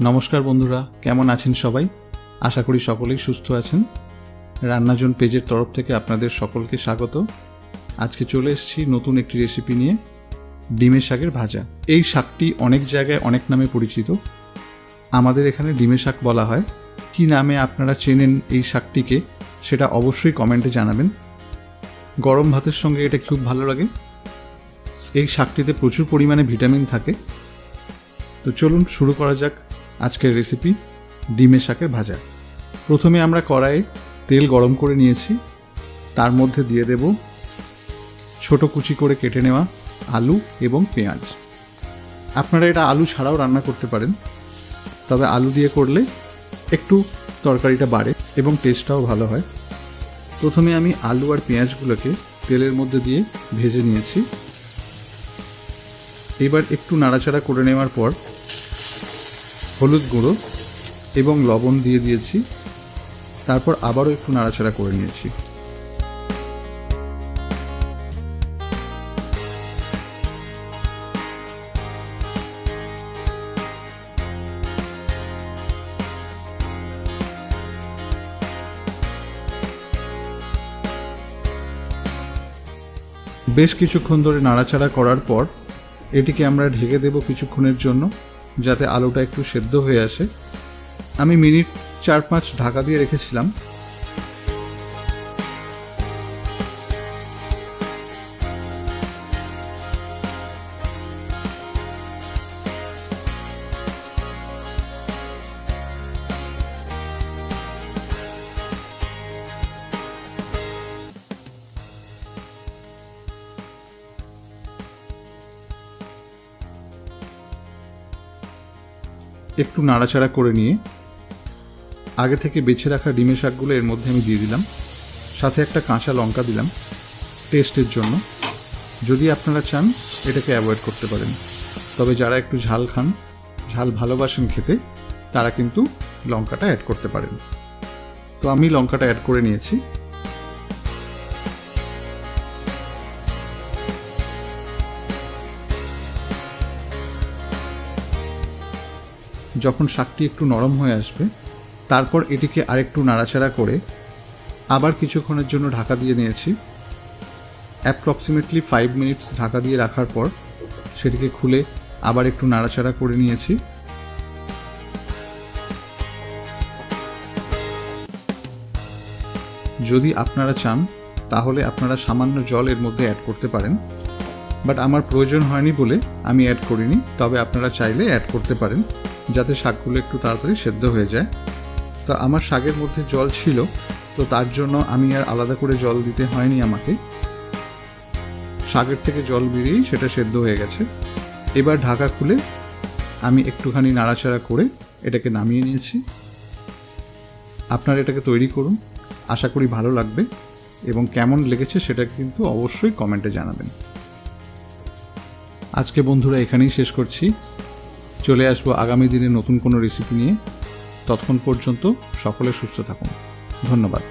নমস্কার বন্ধুরা, কেমন আছেন সবাই? আশা করি সকলেই সুস্থ আছেন। রান্নাজন পেজের তরফ থেকে আপনাদের সকলকে স্বাগত। আজকে চলে এসেছি নতুন একটি রেসিপি নিয়ে, ডিমের শাকের ভাজা। এই শাকটি অনেক জায়গায় অনেক নামে পরিচিত। আমাদের এখানে ডিমের শাক বলা হয়। কি নামে আপনারা চেনেন এই শাকটিকে, সেটা অবশ্যই কমেন্টে জানাবেন। গরম ভাতের সঙ্গে এটা খুব ভালো লাগে। এই শাকটিতে প্রচুর পরিমাণে ভিটামিন থাকে। তো চলুন শুরু করা যাক। আজকের রেসিপি ডিমের শাকের ভাজা। প্রথমে আমরা কড়াইয়ে তেল গরম করে নিয়েছি। তার মধ্যে দিয়ে দেব ছোট কুচি করে কেটে নেওয়া আলু এবং পেঁয়াজ। আপনারা এটা আলু ছাড়াও রান্না করতে পারেন। তবে আলু দিয়ে করলে একটু তরকারিটা বাড়ে এবং টেস্টটাও ভালো হয়। প্রথমে আমি আলু আর পেঁয়াজগুলোকে তেলের মধ্যে দিয়ে ভেজে নিয়েছি। এবার একটু নাড়াচাড়া করে নেওয়ার পর হলুদ গুঁড়ো এবং লবণ দিয়ে দিয়েছি। তারপর আবারও একটু নাড়াচাড়া করে নিয়েছি। বেশ কিছুক্ষণ ধরে নাড়াচাড়া করার পর এটিকে আমরা ঢেকে দেব কিছুক্ষণের জন্য। যাতে আলুটা একটু সেদ্ধ হয়ে আসে। আমি মিনিট চার পাঁচ ঢাকা দিয়ে রেখেছিলাম। একটু নাড়াচাড়া করে নিয়ে আগে থেকে বেছে রাখা ডিমের শাকগুলো এর মধ্যে আমি দিয়ে দিলাম। সাথে একটা কাঁচা লঙ্কা দিলাম টেস্টের জন্য। যদি আপনারা চান, এটাকে অ্যাভয়েড করতে পারেন। তবে যারা একটু ঝাল খান, ঝাল ভালোবাসেন খেতে, তারা কিন্তু লঙ্কাটা অ্যাড করতে পারেন। তো আমি লঙ্কাটা অ্যাড করে নিয়েছি। যখন শাকটি একটু নরম হয়ে আসবে, তারপর এটিকে আরেকটু নাড়াচাড়া করে আবার কিছুক্ষণের জন্য ঢাকা দিয়ে নিয়েছি। অ্যাপ্রক্সিমেটলি ফাইভ মিনিটস ঢাকা দিয়ে রাখার পর সেটিকে খুলে আবার একটু নাড়াচাড়া করে নিয়েছি। যদি আপনারা চান, তাহলে আপনারা সামান্য জল এর মধ্যে অ্যাড করতে পারেন। বাট আমার প্রয়োজন হয়নি বলে আমি অ্যাড করিনি, তবে আপনারা চাইলে অ্যাড করতে পারেন। যাতে শাকগুলো একটু তাড়াতাড়ি সেদ্ধ হয়ে যায়। তো আমার শাকের মধ্যে জল ছিল, তো তার জন্য আমি আর আলাদা করে জল দিতে হয়নি আমাকে। শাকের থেকে জল বেরিয়েই সেটা সেদ্ধ হয়ে গেছে। এবার ঢাকা খুলে আমি একটুখানি নাড়াচাড়া করে এটাকে নামিয়ে নিয়েছি। আপনারা এটাকে তৈরি করুন, আশা করি ভালো লাগবে এবং কেমন লেগেছে সেটা কিন্তু অবশ্যই কমেন্টে জানাবেন। আজকে বন্ধুরা এখানেই শেষ করছি। চলে আসব আগামী দিনে নতুন কোনো রেসিপি নিয়ে। ততক্ষণ পর্যন্ত সকলে সুস্থ থাকুন। ধন্যবাদ।